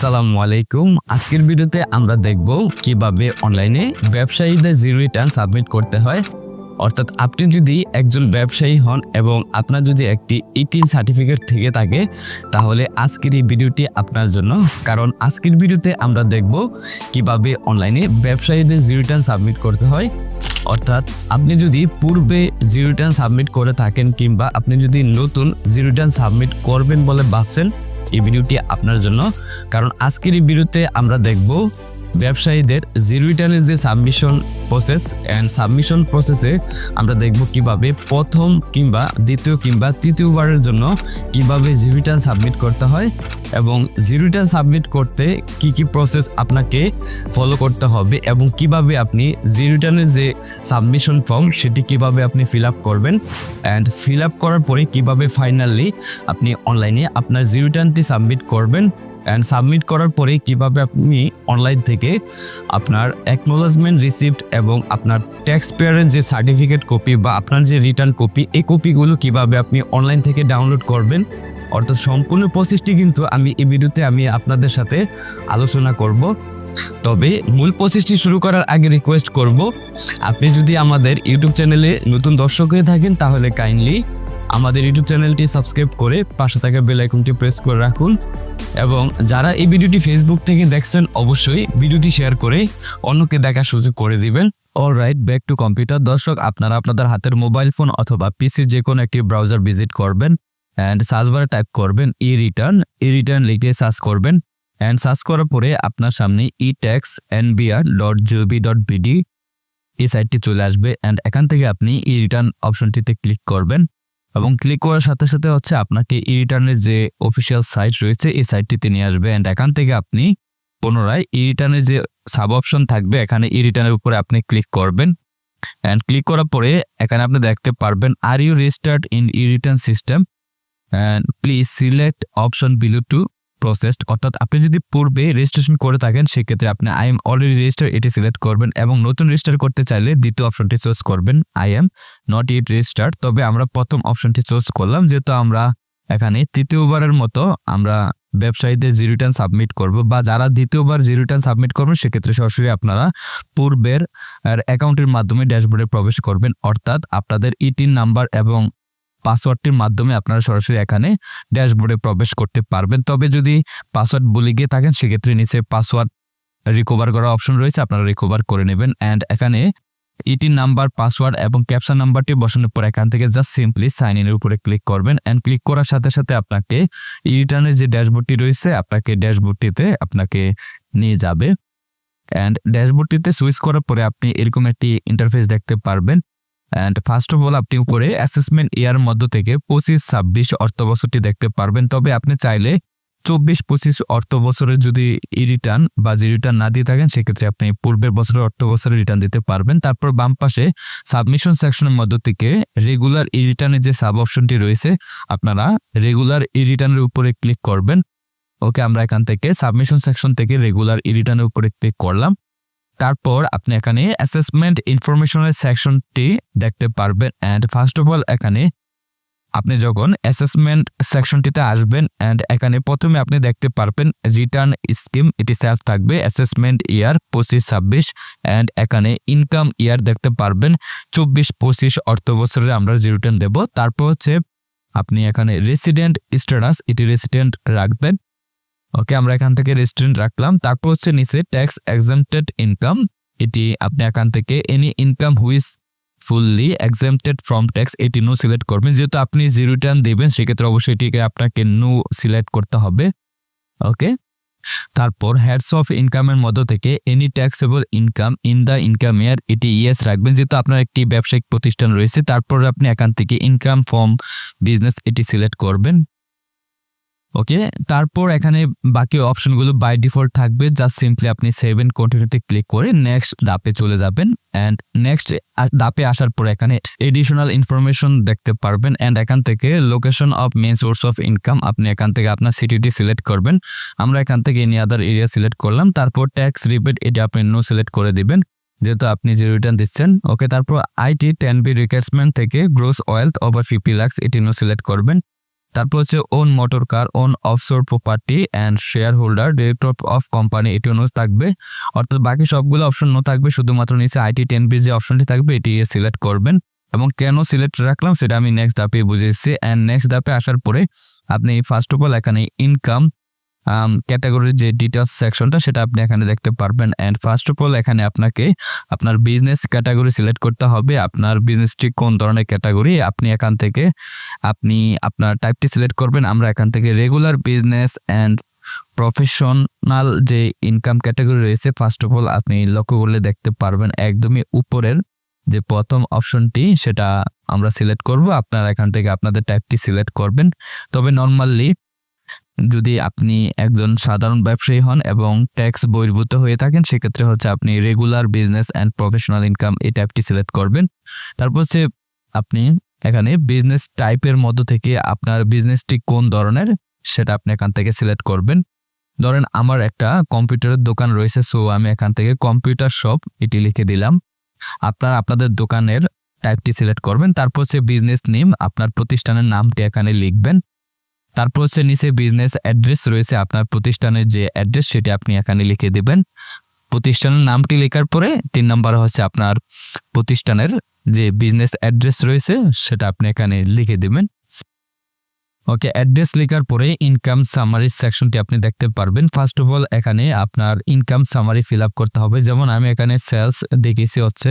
আসসালামু আলাইকুম। আজকের ভিডিওতে আমরা দেখব কীভাবে অনলাইনে ব্যবসায়ীদের জিরো রিটার্ন সাবমিট করতে হয়। অর্থাৎ আপনি যদি একজন ব্যবসায়ী হন এবং আপনার যদি একটি ইটিন সার্টিফিকেট থেকে থাকে, তাহলে আজকের এই ভিডিওটি আপনার জন্য। কারণ আজকের ভিডিওতে আমরা দেখব কীভাবে অনলাইনে ব্যবসায়ীদের জিরো রিটার্ন সাবমিট করতে হয়। অর্থাৎ আপনি যদি পূর্বে জিরো রিটার্ন সাবমিট করে থাকেন কিংবা আপনি যদি নতুন জিরো রিটার্ন সাবমিট করবেন বলে ভাবছেন এই ভিডিওটি আপনার জন্য। কারণ আজকের এই ভিডিওতে আমরা দেখব ব্যবসায়ীদের জিরো রিটার্নের যে সাবমিশন প্রসেস অ্যান্ড সাবমিশন প্রসেসে আমরা দেখব কীভাবে প্রথম কিংবা দ্বিতীয় কিংবা তৃতীয়বারের জন্য কীভাবে জিরো রিটার্ন সাবমিট করতে হয়। এবং জিরো রিটার্ন সাবমিট করতে কি কি প্রসেস আপনাকে ফলো করতে হবে এবং কীভাবে আপনি জিরো রিটার্নের যে সাবমিশন ফর্ম সেটি কীভাবে আপনি ফিল আপ করবেন অ্যান্ড ফিল আপ করার পরে কীভাবে ফাইনালি আপনি অনলাইনে আপনার জিরো রিটার্নটি সাবমিট করবেন অ্যান্ড সাবমিট করার পরে কীভাবে আপনি অনলাইন থেকে আপনার অ্যাকনোলজমেন্ট রিসিপ্ট এবং আপনার ট্যাক্স পেয়ারের যে সার্টিফিকেট কপি বা আপনার যে রিটার্ন কপি এই কপিগুলো কীভাবে আপনি অনলাইন থেকে ডাউনলোড করবেন অর্থাৎ সম্পূর্ণ প্রসেসটি কিন্তু আমি এই ভিডিওতে আমি আপনাদের সাথে আলোচনা করব। তবে মূল প্রসেসটি শুরু করার আগে রিকোয়েস্ট করব, আপনি যদি আমাদের ইউটিউব চ্যানেলে নতুন দর্শক হয়ে থাকেন, তাহলে কাইন্ডলি আমাদের ইউটিউব চ্যানেলটি সাবস্ক্রাইব করে পাশে থাকা বেল আইকনটি প্রেস করে রাখুন এবং যারা এই ভিডিওটি ফেসবুক থেকে দেখছেন, অবশ্যই ভিডিওটি শেয়ার করে অন্যকে দেখার সুযোগ করে দিবেন। All right back to computer দর্শক, আপনারা আপনাদের হাতের মোবাইল ফোন অথবা পিসি যে কোনো একটি ব্রাউজার ভিজিট করবেন। অ্যান্ড সার্চ বারে টাইপ করবেন ই রিটার্ন ই রিটার্ন লিখে সার্চ করবেন। অ্যান্ড সার্চ করার পরে আপনার সামনে e tax NBR dot GOV dot BD এই সাইটটি চলে আসবে। অ্যান্ড এখান থেকে আপনি ই রিটার্ন অপশনটিতে ক্লিক করবেন। এবং ক্লিক করার সাথে সাথে হচ্ছে আপনাকে ই রিটার্নের যে অফিসিয়াল সাইট রয়েছে, এই সাইটটিতে নিয়ে আসবে। অ্যান্ড এখান থেকে আপনি পুনরায় ই রিটার্নের যে সাব অপশন থাকবে, এখানে ই রিটার্নের উপরে আপনি ক্লিক করবেন। অ্যান্ড ক্লিক করার পরে এখানে আপনি দেখতে পারবেন are you registered in e return system please select option below to processed অর্থাৎ আপনি যদি পূর্বে রেজিস্ট্রেশন করে থাকেন, সেক্ষেত্রে আপনি আই এম অলরেডি রেজিস্টার এটি সিলেক্ট করবেন এবং নতুন রেজিস্টার করতে চাইলে দ্বিতীয় অপশনটি চুজ করবেন। I am not yet register তবে আমরা প্রথম অপশনটি চুজ করলাম, যেহেতু আমরা এখানে তৃতীয়বারের মতো আমরা ব্যবসায়ীদের জিরো রিটার্ন সাবমিট করব বা যারা দ্বিতীয়বার জিরো রিটার্ন সাবমিট করবেন, সেক্ষেত্রে সরাসরি আপনারা পূর্বের অ্যাকাউন্টের মাধ্যমে ড্যাশবোর্ডে প্রবেশ করবেন। অর্থাৎ আপনাদের ইটিন নাম্বার এবং পাসওয়ার্ডটির মাধ্যমে আপনারা সরাসরি এখানে ড্যাশবোর্ডে প্রবেশ করতে পারবেন। তবে যদি পাসওয়ার্ড বলে গিয়ে থাকেন, সেক্ষেত্রে নিচে পাসওয়ার্ড রিকভার করার অপশন রয়েছে, আপনারা রিকভার করে নেবেন। অ্যান্ড এখানে ইটি নাম্বার পাসওয়ার্ড এবং ক্যাপশন নাম্বারটি বসানোর পর এখান থেকে জাস্ট সিম্পলি সাইন ইনের উপরে ক্লিক করবেন। অ্যান্ড ক্লিক করার সাথে সাথে আপনাকে ই রিটার্নের যে ড্যাশবোর্ডটি রয়েছে, আপনাকে ড্যাশবোর্ডটিতে আপনাকে নিয়ে যাবে। অ্যান্ড ড্যাশবোর্ডটিতে সুইচ করার পরে আপনি এরকম একটি ইন্টারফেস দেখতে পারবেন। অ্যান্ড ফার্স্ট অফ অল আপনি উপরে অ্যাসেসমেন্ট ইয়ার মধ্য থেকে পঁচিশ, ছাব্বিশ অর্থ বছরটি দেখতে পারবেন। তবে আপনি চাইলে চব্বিশ, পঁচিশ অর্থ বছরের যদি ই রিটার্ন বা জি রিটার্ন না দিয়ে থাকেন, সেক্ষেত্রে আপনি পূর্বের বছরের অর্থ বছরের রিটার্ন দিতে পারবেন। তারপর বাম পাশে সাবমিশন সেকশনের মধ্য থেকে রেগুলার ই রিটার্নের যে সাব অপশনটি রয়েছে, আপনারা রেগুলার ই রিটার্নের উপরে ক্লিক করবেন। ওকে আমরা এখান থেকে সাবমিশন সেকশন থেকে রেগুলার ই রিটার্নের উপরে ক্লিক করলাম। তারপর আপনি এখানে অ্যাসেসমেন্ট ইনফরমেশনের সেকশনটি দেখতে পারবেন অ্যান্ড ফার্স্ট অফ অল এখানে আপনি যখন অ্যাসেসমেন্ট সেকশনটিতে আসবেন অ্যান্ড এখানে প্রথমে আপনি দেখতে পারবেন রিটার্ন স্কিম এটি সেলফ থাকবে অ্যাসেসমেন্ট ইয়ার পঁচিশ ছাব্বিশ অ্যান্ড এখানে ইনকাম ইয়ার দেখতে পারবেন, চব্বিশ পঁচিশ অর্থ বছরে আমরা যে রিটার্ন দেব। তারপর হচ্ছে আপনি এখানে রেসিডেন্ট স্ট্যাটাস এটি রেসিডেন্ট রাখবেন। ওকে আমরা এখান থেকে রেস্টুরেন্ট রাখলাম। তারপর হচ্ছে নিচে ট্যাক্স এক্সামটেড ইনকাম এটি আপনি এখান থেকে any income which is fully exempted from tax এটি নো সিলেক্ট করবেন। যেহেতু আপনি জিরো রিটার্ন দেবেন, সেক্ষেত্রে অবশ্যই এটিকে আপনাকে নো সিলেক্ট করতে হবে। ওকে তারপর হেডস অফ ইনকামের মধ্য থেকে any taxable income in the income year এটি ইয়েস রাখবেন। যেহেতু আপনার একটি ব্যবসায়িক প্রতিষ্ঠান রয়েছে, তারপর আপনি এখান থেকে ইনকাম ফর্ম বিজনেস এটি সিলেক্ট করবেন। ওকে? তারপর এখানে বাকি অপশনগুলো বাই ডিফল্ট থাকবে। জাস্ট সিম্পলি আপনি সেভেন কন্টিনিউতে ক্লিক করে নেক্সট ধাপে চলে যাবেন। অ্যান্ড নেক্সট ধাপে আসার পর এখানে এডিশনাল ইনফরমেশন দেখতে পারবেন। অ্যান্ড এখান থেকে location of main source of income আপনি এখান থেকে আপনার সিটিটি সিলেক্ট করবেন। আমরা এখান থেকে এনি আদার এরিয়া সিলেক্ট করলাম। তারপর ট্যাক্স রিবেট এটি আপনি নো সিলেক্ট করে দিবেন। যেহেতু আপনি যে রিটার্ন দিচ্ছেন। ওকে, তারপর আইটি টেন বি রিকোয়ারমেন্ট থেকে gross wealth over fifty lakhs এটি নো সিলেক্ট করবেন। তারপর হচ্ছে own motor car own offshore property and share holder director of company এটি অনুষ থাকবে। অর্থাৎ বাকি সবগুলো অপশন নো থাকবে, শুধুমাত্র নিচে আইটি টেন বি যে অপশনটি থাকবে, এটি সিলেক্ট করবেন। এবং কেন সিলেক্ট রাখলাম, সেটা আমি নেক্সট ধাপে বুঝেছি অ্যান্ড নেক্সট ধাপে আসার পরে আপনি ফার্স্ট অফ অল এখানে ইনকাম ক্যাটাগরির যে ডিটেলস সেকশনটা সেটা আপনি এখানে দেখতে পারবেন। অ্যান্ড ফার্স্ট অফ অল এখানে আপনাকে আপনার বিজনেস ক্যাটাগরি সিলেক্ট করতে হবে। আপনার বিজনেসটি কোন ধরনের ক্যাটাগরি আপনি এখান থেকে আপনি আপনার টাইপটি সিলেক্ট করবেন। আমরা এখান থেকে রেগুলার বিজনেস অ্যান্ড প্রফেশনাল যে ইনকাম ক্যাটাগরি রয়েছে ফার্স্ট অফ অল আপনি লক্ষ্য করলে দেখতে পারবেন একদমই উপরের যে প্রথম অপশনটি সেটা আমরা সিলেক্ট করব। আপনারা এখান থেকে আপনাদের টাইপটি সিলেক্ট করবেন। তবে নর্মালি যদি আপনি একজন সাধারণ ব্যবসায়ী হন এবং ট্যাক্স বহির্ভূত হয়ে থাকেন, সেক্ষেত্রে হচ্ছে আপনি regular business and professional income এই টাইপটি সিলেক্ট করবেন। তারপর হচ্ছে আপনি এখানে বিজনেস টাইপের মধ্য থেকে আপনার বিজনেসটি কোন ধরনের, সেটা আপনি এখান থেকে সিলেক্ট করবেন। ধরেন আমার একটা কম্পিউটারের দোকান রয়েছে সো আমি এখান থেকে কম্পিউটার শপ এটি লিখে দিলাম। আপনার আপনাদের দোকানের টাইপটি সিলেক্ট করবেন, তারপর হচ্ছে বিজনেস নেম আপনার প্রতিষ্ঠানের নামটি এখানে লিখবেন। তারপর হচ্ছে নিচে বিজনেস অ্যাড্রেস রয়েছে আপনার প্রতিষ্ঠানের যে অ্যাড্রেস সেটি আপনি এখানে লিখে দেবেন। প্রতিষ্ঠানের নামটি লেখার পরে তিন নম্বর হচ্ছে আপনার প্রতিষ্ঠানের যে বিজনেস অ্যাড্রেস রয়েছে, সেটা আপনি এখানে লিখে দেবেন। ওকে অ্যাড্রেস লেখার পরে ইনকাম সামারি সেকশনটি আপনি দেখতে পারবেন। ফার্স্ট অফ অল এখানে আপনার ইনকাম সামারি ফিল করতে হবে। যেমন আমি এখানে সেলস দেখেছি হচ্ছে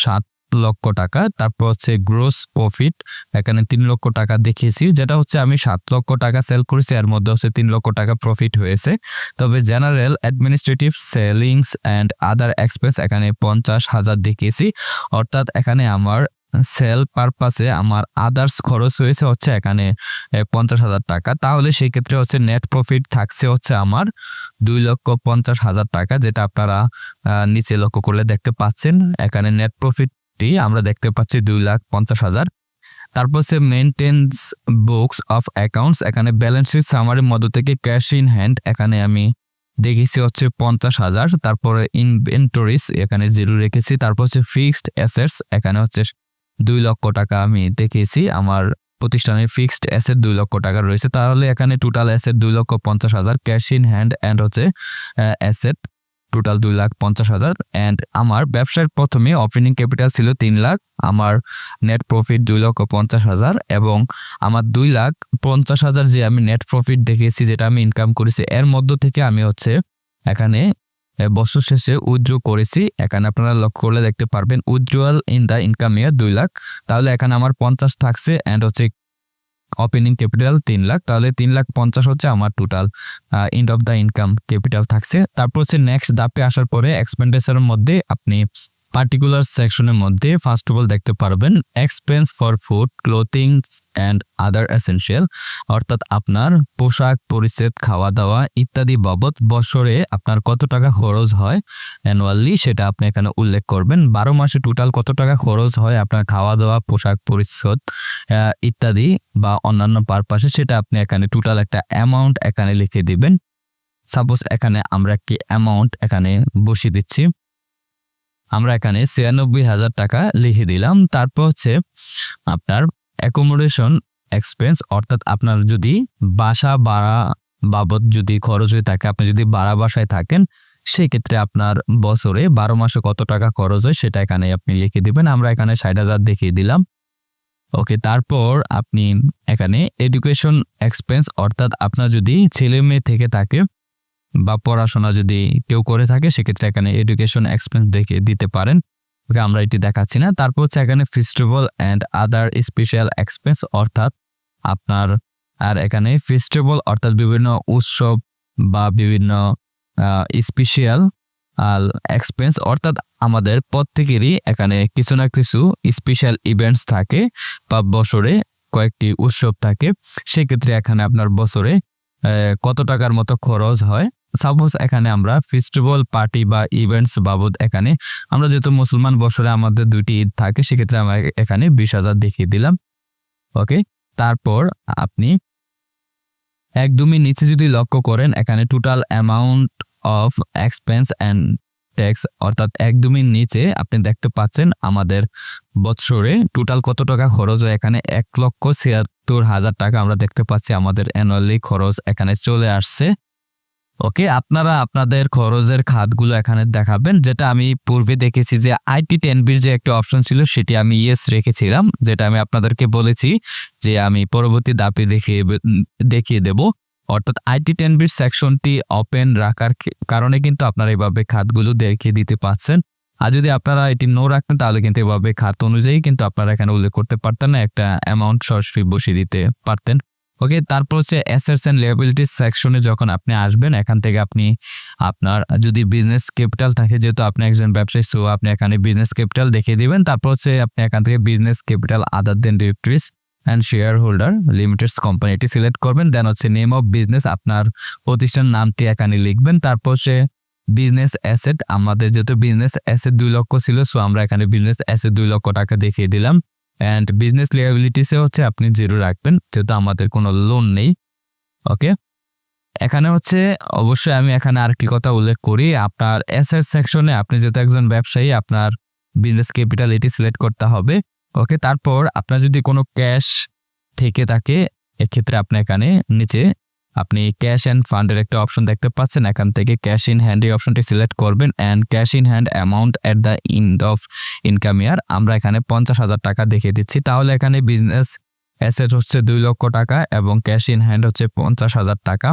সাত লক্ষ টাকা, তারপর হচ্ছে গ্রোস প্রফিট এখানে তিন লক্ষ টাকা দেখিয়েছি, যেটা হচ্ছে আমি সাত লক্ষ টাকা সেল করেছি, এর মধ্যে হচ্ছে তিন লক্ষ টাকা প্রফিট হয়েছে। তবে general administrative sellings and other expense এখানে পঞ্চাশ হাজার দেখিয়েছি, অর্থাৎ এখানে আমার সেল পারপাসে আমার আদার্স খরচ হয়েছে হচ্ছে এখানে পঞ্চাশ হাজার টাকা। তাহলে সেই ক্ষেত্রে হচ্ছে নেট প্রফিট থাকছে হচ্ছে আমার দুই লক্ষ পঞ্চাশ হাজার টাকা, যেটা আপনারা নিচে লক্ষ্য করলে দেখতে পাচ্ছেন। এখানে নেট প্রফিটটি আমরা দেখতে পাচ্ছি দুই লাখ পঞ্চাশ হাজার। তারপর হচ্ছে মেনটেন্স বুকস অফ অ্যাকাউন্টস এখানে ব্যালেন্স শিট সামারির মধ্য থেকে ক্যাশ ইন হ্যান্ড এখানে আমি দেখেছি হচ্ছে পঞ্চাশ হাজার। তারপরে ইনভেন্টরিস এখানে জিরো রেখেছি। তারপর হচ্ছে ফিক্সড অ্যাসেটস এখানে হচ্ছে দুই লক্ষ টাকা আমি দেখেছি। আমার প্রতিষ্ঠানের ফিক্সড অ্যাসেট দুই লক্ষ টাকা রয়েছে। তাহলে এখানে টোটাল অ্যাসেট দুই লক্ষ পঞ্চাশ হাজার ক্যাশ ইন হ্যান্ড অ্যান্ড হচ্ছে অ্যাসেট টোটাল দুই লাখ পঞ্চাশ হাজার। অ্যান্ড আমার ব্যবসার প্রথমে অপেনিং ক্যাপিটাল ছিল তিন লাখ, আমার নেট প্রফিট দুই লক্ষ পঞ্চাশ হাজার এবং আমার দুই লাখ পঞ্চাশ হাজার যে আমি নেট প্রফিট দেখেছি যেটা আমি ইনকাম করেছি, এর মধ্য থেকে আমি হচ্ছে এখানে বছর শেষে উইথড্র করেছি। এখানে আপনারা লক্ষ্য করলে দেখতে পারবেন withdrawal in the income year দুই লাখ। তাহলে এখানে আমার পঞ্চাশ থাকছে অ্যান্ড হচ্ছে ওপেনিং ক্যাপিটাল তিন লাখ, তাহলে তিন লাখ পঞ্চাশ হচ্ছে আমার total end of the income capital থাকছে। তারপর হচ্ছে নেক্সট দাপে আসার পরে এক্সপেন্ডিচারের মধ্যে আপনি পার্টিকুলার সেকশনের মধ্যে ফার্স্ট অফ অল দেখতে পারবেন expense for food clothing and other essential অর্থাৎ আপনার পোশাক, পরিচ্ছেদ খাওয়া দাওয়া ইত্যাদি বাবদ বছরে আপনার কত টাকা খরচ হয় অ্যানুয়ালি সেটা আপনি এখানে উল্লেখ করবেন। বারো মাসে টোটাল কত টাকা খরচ হয় আপনার খাওয়া দাওয়া পোশাক, পরিচ্ছদ ইত্যাদি বা অন্যান্য পারপাসে সেটা আপনি এখানে টোটাল একটা অ্যামাউন্ট এখানে লিখে দিবেন। সাপোজ এখানে আমরা কি অ্যামাউন্ট এখানে বসিয়ে দিচ্ছি। আমরা এখানে ছিয়ানব্বই হাজার টাকা লিখে দিলাম। তারপর হচ্ছে আপনার অ্যাকোমোডেশন এক্সপেন্স অর্থাৎ আপনার যদি বাসা ভাড়া বাবদ যদি খরচ হয়ে থাকে, আপনি যদি বাড়া বাসায় থাকেন সেই ক্ষেত্রে আপনার বছরে বারো মাসে কত টাকা খরচ হয় সেটা এখানে আপনি লিখে দিবেন। আমরা এখানে ষাট হাজার দেখিয়ে দিলাম। ওকে, তারপর আপনি এখানে এডুকেশন এক্সপেন্স অর্থাৎ আপনার যদি ছেলে মেয়ে থেকে থাকে বা পড়াশোনা যদি কেউ করে থাকে, সেক্ষেত্রে এখানে এডুকেশন এক্সপেন্স দেখে দিতে পারেন। ওকে, আমরা এটি দেখাচ্ছি না। তারপর হচ্ছে এখানে festival and other special expense অর্থাৎ আপনার আর এখানে ফেস্টিভ্যাল অর্থাৎ বিভিন্ন উৎসব বা বিভিন্ন স্পেশাল আর এক্সপেন্স অর্থাৎ আমাদের প্রত্যেকেরই এখানে কিছু না কিছু স্পেশাল ইভেন্টস থাকে বা বছরে কয়েকটি উৎসব থাকে। সেক্ষেত্রে এখানে আপনার বছরে কত টাকার মতো খরচ হয়? সাপোজ এখানে আমরা ফেস্টিভ্যাল পার্টি বা ইভেন্টস বাবদ এখানে আমরা যেহেতু মুসলমান বছরে আমাদের দুইটি ঈদ থাকে, সেক্ষেত্রে আমরা এখানে বিশ হাজার দেখিয়ে দিলাম। ওকে তারপর আপনি একদমই নিচে যদি লক্ষ্য করেন, এখানে total amount of expense and tax অর্থাৎ একদমই নিচে আপনি দেখতে পাচ্ছেন আমাদের বৎসরে টোটাল কত টাকা খরচ হয়? এখানে এক লক্ষ ছিয়াত্তর হাজার টাকা আমরা দেখতে পাচ্ছি আমাদের অ্যানুয়ালি খরচ এখানে চলে আসছে। ওকে, আপনারা আপনাদের খরচের খাতগুলো এখানে দেখাবেন, যেটা আমি পূর্বে দেখেছি যে আইটি টেনবির যে একটা অপশন ছিল, সেটি আমি ইয়েস রেখেছিলাম, যেটা আমি আপনাদেরকে বলেছি যে আমি পরবর্তী দাপে দেখিয়ে দেখিয়ে দেব। অর্থাৎ আইটি টেনবির সেকশনটি ওপেন রাখার কারণে কিন্তু আপনারা এভাবে খাতগুলো দেখিয়ে দিতে পারছেন। আর যদি আপনারা এটি নো রাখতেন, তাহলে কিন্তু এভাবে খাত অনুযায়ী কিন্তু আপনারা এখানে উল্লেখ করতে পারতেন না, একটা অ্যামাউন্ট সরাসরি বসিয়ে দিতে পারতেন। ওকে তারপর হচ্ছে অ্যাসেটস অ্যান্ড লিয়াবিলিটিস সেকশনে যখন আপনি আসবেন, এখান থেকে আপনি আপনার যদি বিজনেস ক্যাপিটাল থাকে, যেহেতু আপনি একজন ব্যবসায়ী সো আপনি এখানে বিজনেস ক্যাপিটাল দেখিয়ে দিবেন। তারপর হচ্ছে আপনি এখান থেকে business capital other then directories and share holder limited company এটি সিলেক্ট করবেন। দেন হচ্ছে নেম অফ বিজনেস আপনার প্রতিষ্ঠান নামটি এখানে লিখবেন। তারপর হচ্ছে বিজনেস অ্যাসেট আমাদের যেহেতু বিজনেস অ্যাসেট দুই লক্ষ ছিল সো আমরা এখানে বিজনেস অ্যাসেট দুই লক্ষ টাকা দেখিয়ে দিলাম। অ্যান্ড বিজনেস লিয়াবিলিটিসে হচ্ছে আপনি জিরো রাখবেন, যেহেতু আমাদের কোনো লোন নেই ওকে এখানে হচ্ছে অবশ্যই আমি এখানে আর কি কথা উল্লেখ করি, আপনার অ্যাসেট সেকশনে আপনি যেহেতু একজন ব্যবসায়ী, আপনার বিজনেস ক্যাপিটাল এটি সিলেক্ট করতে হবে ওকে তারপর আপনার যদি কোনো ক্যাশ থেকে থাকে, এক্ষেত্রে আপনি এখানে নিচে আপনি ক্যাশ অ্যান্ড ফান্ডের একটা অপশন দেখতে পাচ্ছেন। এখান থেকে ক্যাশ ইন হ্যান্ড এই অপশনটি সিলেক্ট করবেন and cash in hand amount at the end of income year আমরা এখানে পঞ্চাশ হাজার টাকা দেখিয়ে দিচ্ছি। তাহলে এখানে বিজনেস অ্যাসেট হচ্ছে দুই লক্ষ টাকা এবং ক্যাশ ইন হ্যান্ড হচ্ছে পঞ্চাশ হাজার টাকা।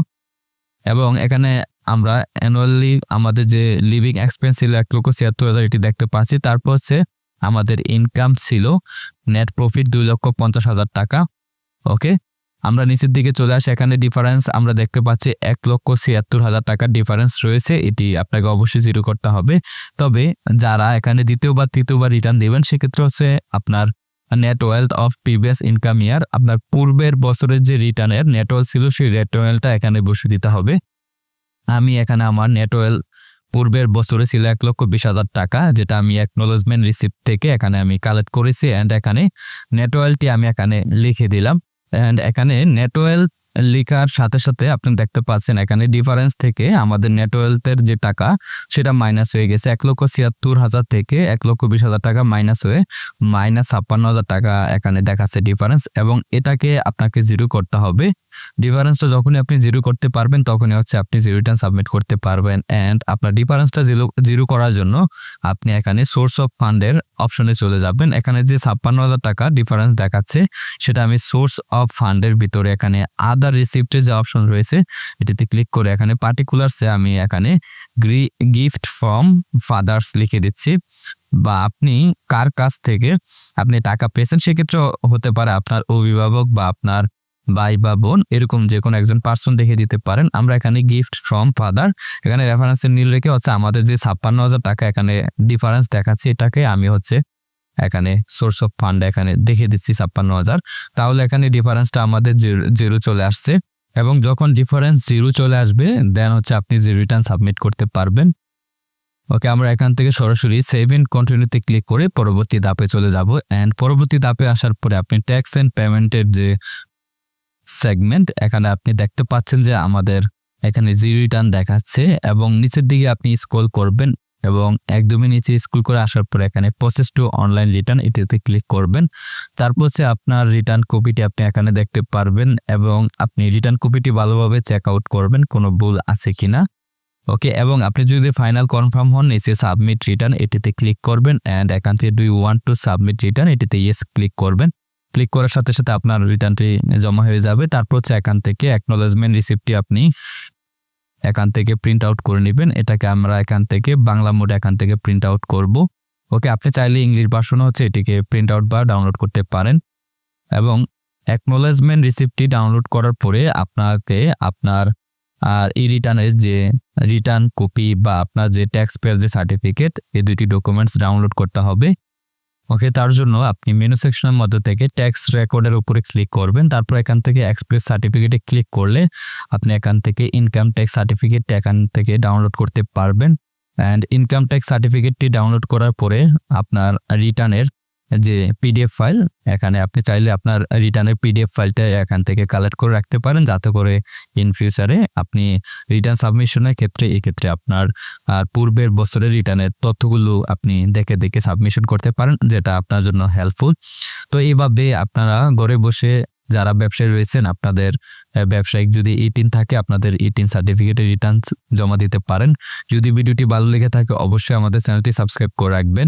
এবং এখানে আমরা অ্যানুয়ালি আমাদের যে লিভিং এক্সপেন্স ছিল এক লক্ষ ছিয়াত্তর হাজার এটি দেখতে পাচ্ছি। তারপর হচ্ছে আমাদের ইনকাম ছিল নেট প্রফিট দুই লক্ষ পঞ্চাশ হাজার টাকা। ওকে আমরা নিচের দিকে চলে আসি। এখানে ডিফারেন্স আমরা দেখতে পাচ্ছি এক লক্ষ ছিয়াত্তর হাজার টাকার ডিফারেন্স রয়েছে। এটি আপনাকে অবশ্যই জিরো করতে হবে। তবে যারা এখানে দ্বিতীয়বার তৃতীয়বার রিটার্ন দেবেন, সেক্ষেত্রে হচ্ছে আপনার net wealth of previous income year আপনার পূর্বের বছরের যে রিটার্নের নেট ওয়েলথ ছিল, সেই নেট ওয়েলথটা এখানে বসে দিতে হবে। আমি এখানে আমার নেট ওয়েলথ পূর্বের বছরে ছিল এক লক্ষ বিশ হাজার টাকা, যেটা আমি অ্যাকনোলজমেন্ট রিসিপ্ট থেকে এখানে আমি কালেক্ট করেছি। অ্যান্ড এখানে নেট ওয়েলথটি আমি এখানে লিখে দিলাম। অ্যান্ড এখানে নেটওয়েল লেখার সাথে সাথে আপনি দেখতে পাচ্ছেন এখানে ডিফারেন্স থেকে আমাদের নেটওয়েলথের যে টাকা, সেটা মাইনাস হয়ে গেছে এক লক্ষ ছিয়াত্তর হাজার থেকে এক লক্ষ বিশ হাজার টাকা মাইনাস হয়ে মাইনাস ছাপ্পান্ন হাজার টাকা এখানে দেখাচ্ছে ডিফারেন্স এবং এটাকে আপনাকে জিরো করতে হবে। ডিফারেন্সটা যখনই আপনি জিরো করতে পারবেন, তখনই হচ্ছে আপনি জিরো রিটার্ন সাবমিট করতে পারবেন। অ্যান্ড আপনার ডিফারেন্সটা জিরো জিরো করার জন্য আপনি এখানে সোর্স অফ ফান্ডের অপশনে চলে যাবেন। এখানে যে ছাপ্পান্ন হাজার টাকা ডিফারেন্স দেখাচ্ছে, সেটা আমি সোর্স অফ ফান্ডের ভিতরে এখানে আদার রিসিপ্টের যে অপশন রয়েছে, এটিতে ক্লিক করে এখানে পার্টিকুলারসে আমি এখানে গিফট ফ্রম ফাদার্স লিখে দিচ্ছি। বা আপনি কার কাছ থেকে আপনি টাকা পেয়েছেন সেক্ষেত্রে হতে পারে আপনার অভিভাবক বা আপনার ভাই বা বোন, এরকম যে কোনো একজন পার্সন দেখে দিতে পারেন। আমরা এখানে গিফট ফ্রম ফাদার এখানে রেফারেন্সের নীল রেখে হচ্ছে আমাদের যে ছাপ্পান্ন হাজার টাকা এখানে ডিফারেন্স দেখাচ্ছে এটাকে, আমি হচ্ছে এখানে সোর্স অফ ফান্ড এখানে দেখে দিচ্ছি ছাপ্পান্ন হাজার। তাহলে এখানে ডিফারেন্সটা আমাদের জিরো চলে আসছে এবং যখন ডিফারেন্স জিরো চলে আসবে দেন হচ্ছে আপনি যে রিটার্ন সাবমিট করতে পারবেন। ওকে, আমরা এখান থেকে সরাসরি সেভ ইন কন্টিনিউতে ক্লিক করে পরবর্তী ধাপে চলে যাব। অ্যান্ড পরবর্তী ধাপে আসার পরে আপনি ট্যাক্স অ্যান্ড পেমেন্টের যে সেগমেন্ট এখানে আপনি দেখতে পাচ্ছেন যে আমাদের এখানে জি রিটার্ন দেখাচ্ছে এবং নিচের দিকে আপনি স্ক্রল করবেন এবং একদমই নিচে স্কুল করে আসার পর এখানে প্রসেস টু অনলাইন রিটার্ন এটিতে ক্লিক করবেন। তারপর হচ্ছে আপনার রিটার্ন কপিটি আপনি এখানে দেখতে পারবেন এবং আপনি রিটার্ন কপিটি ভালোভাবে চেক আউট করবেন, কোনো ভুল আছে কিনা। ওকে, এবং আপনি যদি ফাইনাল কনফার্ম হন, নিচে সাবমিট রিটার্ন এটিতে ক্লিক করবেন অ্যান্ড এখান থেকে do want to submit return এটিতে ইয়েস ক্লিক করবেন। ক্লিক করার সাথে সাথে আপনার রিটার্নটি জমা হয়ে যাবে। তারপর হচ্ছে এখান থেকে অ্যাকনোলেজমেন্ট রিসিপ্টটি আপনি এখান থেকে প্রিন্ট আউট করে নেবেন। এটাকে আমরা এখান থেকে বাংলা মোডে এখান থেকে প্রিন্ট আউট করব। ওকে, আপনি চাইলে ইংলিশ ভার্সনও হচ্ছে এটিকে প্রিন্ট আউট বা ডাউনলোড করতে পারেন। এবং অ্যাকনোলেজমেন্ট রিসিপ্টটি ডাউনলোড করার পরে আপনাকে আপনার আর ই রিটার্নের যে রিটার্ন কপি বা আপনার যে ট্যাক্স পেয়ার যে সার্টিফিকেট এই দুইটি ডকুমেন্টস ডাউনলোড করতে হবে। ওকে তার জন্য আপনি মেনু সেকশনের মধ্য থেকে ট্যাক্স রেকর্ডের উপরে ক্লিক করবেন। তারপর এখান থেকে এক্সপ্রেস সার্টিফিকেটে ক্লিক করলে আপনি এখান থেকে ইনকাম ট্যাক্স সার্টিফিকেট এখান থেকে ডাউনলোড করতে পারবেন। অ্যান্ড ইনকাম ট্যাক্স সার্টিফিকেটটি ডাউনলোড করার পরে আপনার রিটার্নের যে পিডিএফ ফাইল এখানে আপনি চাইলে আপনার রিটার্নের পিডিএফ ফাইলটা এখান থেকে কালেক্ট করে রাখতে পারেন, যাতে করে ইন ফিউচারে আপনি রিটার্ন সাবমিশনের ক্ষেত্রে, এক্ষেত্রে আপনার, আর পূর্বের বছরের রিটার্নের তথ্যগুলো আপনি দেখে দেখে সাবমিশন করতে পারেন, যেটা আপনার জন্য হেল্পফুল তো এইভাবে আপনারা ঘরে বসে যারা ব্যবসায়ী রয়েছেন, আপনাদের ব্যবসায়িক যদি ইটিন থাকে, আপনাদের ইটিন সার্টিফিকেটের রিটার্ন জমা দিতে পারেন। যদি ভিডিওটি ভালো লেগে থাকে, অবশ্যই আমাদের চ্যানেলটি সাবস্ক্রাইব করে রাখবেন।